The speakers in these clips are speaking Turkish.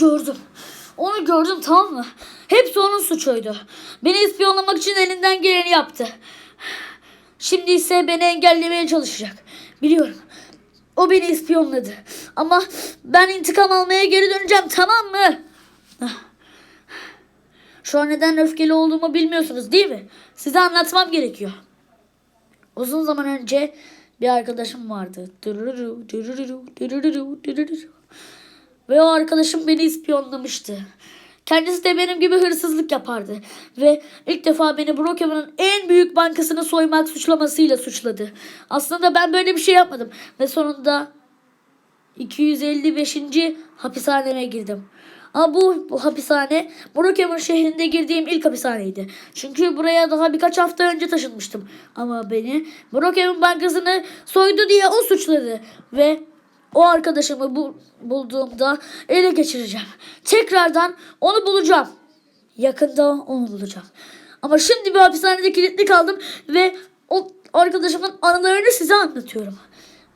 Gördüm. Onu gördüm tamam mı? Hepsi onun suçuydu. Beni ispiyonlamak için elinden geleni yaptı. Şimdi ise beni engellemeye çalışacak. Biliyorum. O beni ispiyonladı. Ama ben intikam almaya geri döneceğim tamam mı? Şu an neden öfkeli olduğumu bilmiyorsunuz değil mi? Size anlatmam gerekiyor. Uzun zaman önce bir arkadaşım vardı. Dırırırı, dırırırı, dırırırı, dırırırı. Ve o arkadaşım beni ispiyonlamıştı. Kendisi de benim gibi hırsızlık yapardı. Ve ilk defa beni Brookhaven'ın en büyük bankasını soymak suçlamasıyla suçladı. Aslında ben böyle bir şey yapmadım. Ve sonunda 255. hapishaneme girdim. Ama bu, bu hapishane Brookhaven şehrinde girdiğim ilk hapishaneydi. Çünkü buraya daha birkaç hafta önce taşınmıştım. Ama beni Brookhaven bankasını soydu diye o suçladı. Ve o arkadaşımı bu, bulduğumda ele geçireceğim. Tekrardan onu bulacağım. Yakında onu bulacağım. Ama şimdi bir hapishanede kilitli kaldım ve o arkadaşımın anılarını size anlatıyorum.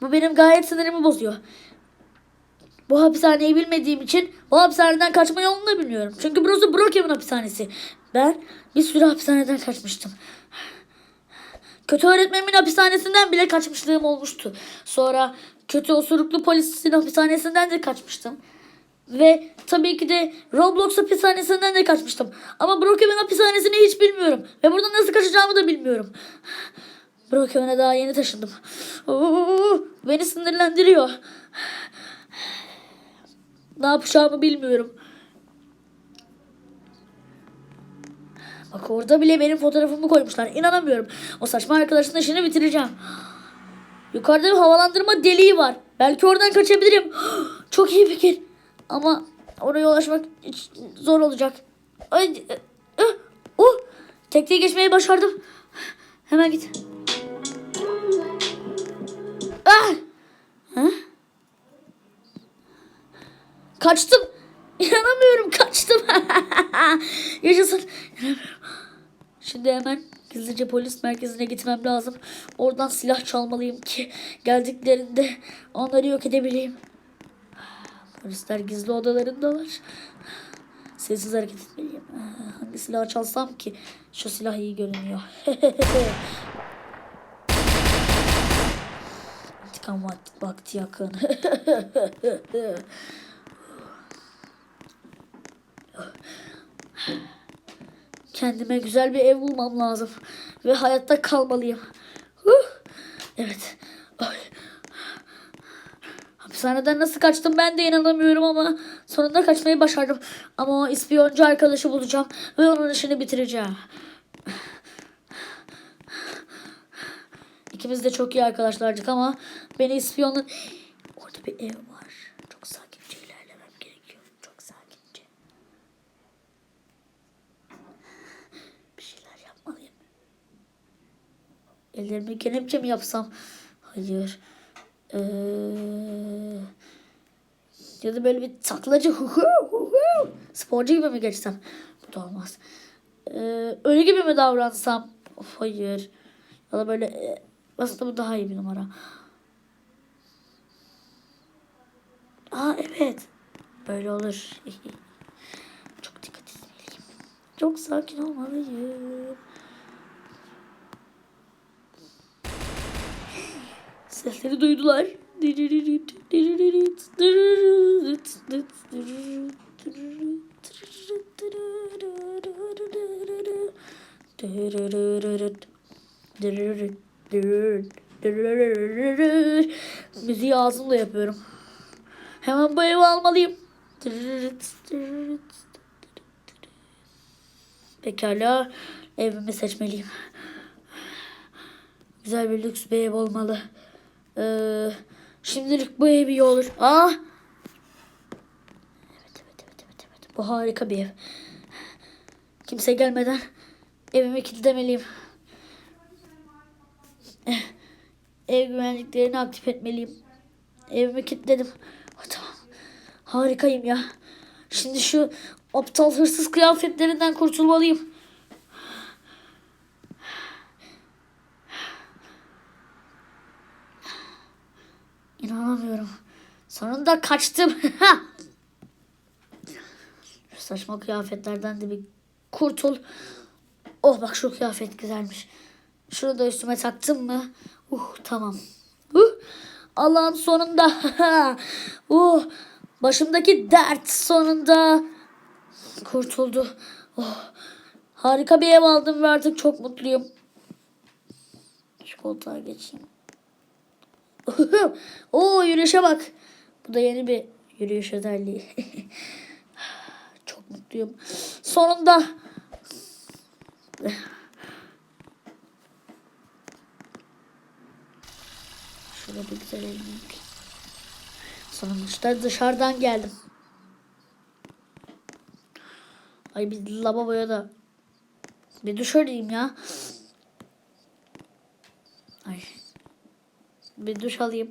Bu benim gayet sinirimi bozuyor. Bu hapishaneyi bilmediğim için o hapishaneden kaçma yolunu da bilmiyorum. Çünkü burası Brookhaven hapishanesi. Ben bir sürü hapishaneden kaçmıştım. Kötü öğretmenimin hapishanesinden bile kaçmışlığım olmuştu. Sonra kötü osuruklu polisin hapishanesinden de kaçmıştım. Ve tabii ki de Roblox hapishanesinden de kaçmıştım. Ama Brookhaven hapishanesini hiç bilmiyorum. Ve buradan nasıl kaçacağımı da bilmiyorum. Brookhaven'e daha yeni taşındım. Oo, beni sinirlendiriyor. Ne yapacağımı bilmiyorum. Bak orada bile benim fotoğrafımı koymuşlar. İnanamıyorum. O saçma arkadaşın işini bitireceğim. Yukarıda bir havalandırma deliği var. Belki oradan kaçabilirim. Çok iyi fikir. Ama oraya ulaşmak zor olacak. Ay, e, e, uh, tekneye geçmeyi başardım. Hemen git. Ah! Kaçtım. İnanamıyorum kaçtım. Yaşasın. İnanamıyorum. Şimdi hemen gizlice polis merkezine gitmem lazım. Oradan silah çalmalıyım ki geldiklerinde onları yok edebileyim. Polisler gizli odalarındalar. Sessiz hareket etmeliyim. Hangi silahı çalsam ki? Şu silah iyi görünüyor. İntikam vakti, yakın. Kendime güzel bir ev bulmam lazım. Ve hayatta kalmalıyım. Huh. Evet. Ay. Hapishaneden nasıl kaçtım ben de inanamıyorum ama sonunda kaçmayı başardım. Ama o ispiyoncu arkadaşı bulacağım ve onun işini bitireceğim. İkimiz de çok iyi arkadaşlardık ama beni ispiyonla... Orada bir ev var. Çok sakince ilerlemem gerekiyor. Çok sakince. Bir şeyler yapmalıyım. Ellerimi kelepçe mi yapsam? Hayır. Ee, ya da böyle bir taklacı hu sporcu gibi mi geçsem? Bu da olmaz. Ee, ölü gibi mi davransam? Of, hayır. Ya da böyle e, aslında bu daha iyi bir numara. Aa evet. Böyle olur. Çok dikkat etmeliyim. Çok sakin olmalıyım. Sesleri duydular. Müziği ağzımla yapıyorum. Hemen bu evi almalıyım. Pekala evimi seçmeliyim. Güzel bir lüks bir ev olmalı. Ee, şimdilik bu ev iyi olur. Ah! Evet, evet, evet, evet, evet. Bu harika bir ev. Kimse gelmeden evimi kilitlemeliyim. Ev güvenliklerini aktif etmeliyim. Evimi kilitledim. Oh, tamam. Harikayım ya. Şimdi şu aptal hırsız kıyafetlerinden kurtulmalıyım. İnanamıyorum. Sonunda kaçtım. saçma kıyafetlerden de bir kurtul. Oh bak şu kıyafet güzelmiş. Şunu da üstüme taktım mı? Uh tamam. Uh, Allah'ın sonunda. uh, başımdaki dert sonunda kurtuldu. Oh, harika bir ev aldım ve artık çok mutluyum. Şu koltuğa geçeyim. Oo yürüyüşe bak. Bu da yeni bir yürüyüş özelliği. çok mutluyum. Sonunda Şöyle bir güzel yıkayayım. Sonuçta dışarıdan geldim. Ay bir lavaboya da bir alayım ya. Ay. Bir duş alayım.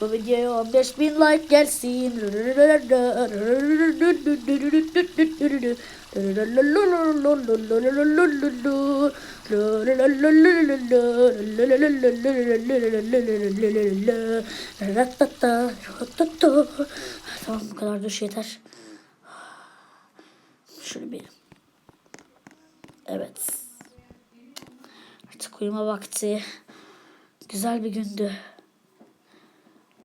Bu videoya 15 bin like gelsin. Tamam bu kadar duş yeter. Şöyle bir. Evet. Artık uyuma vakti. Güzel bir gündü.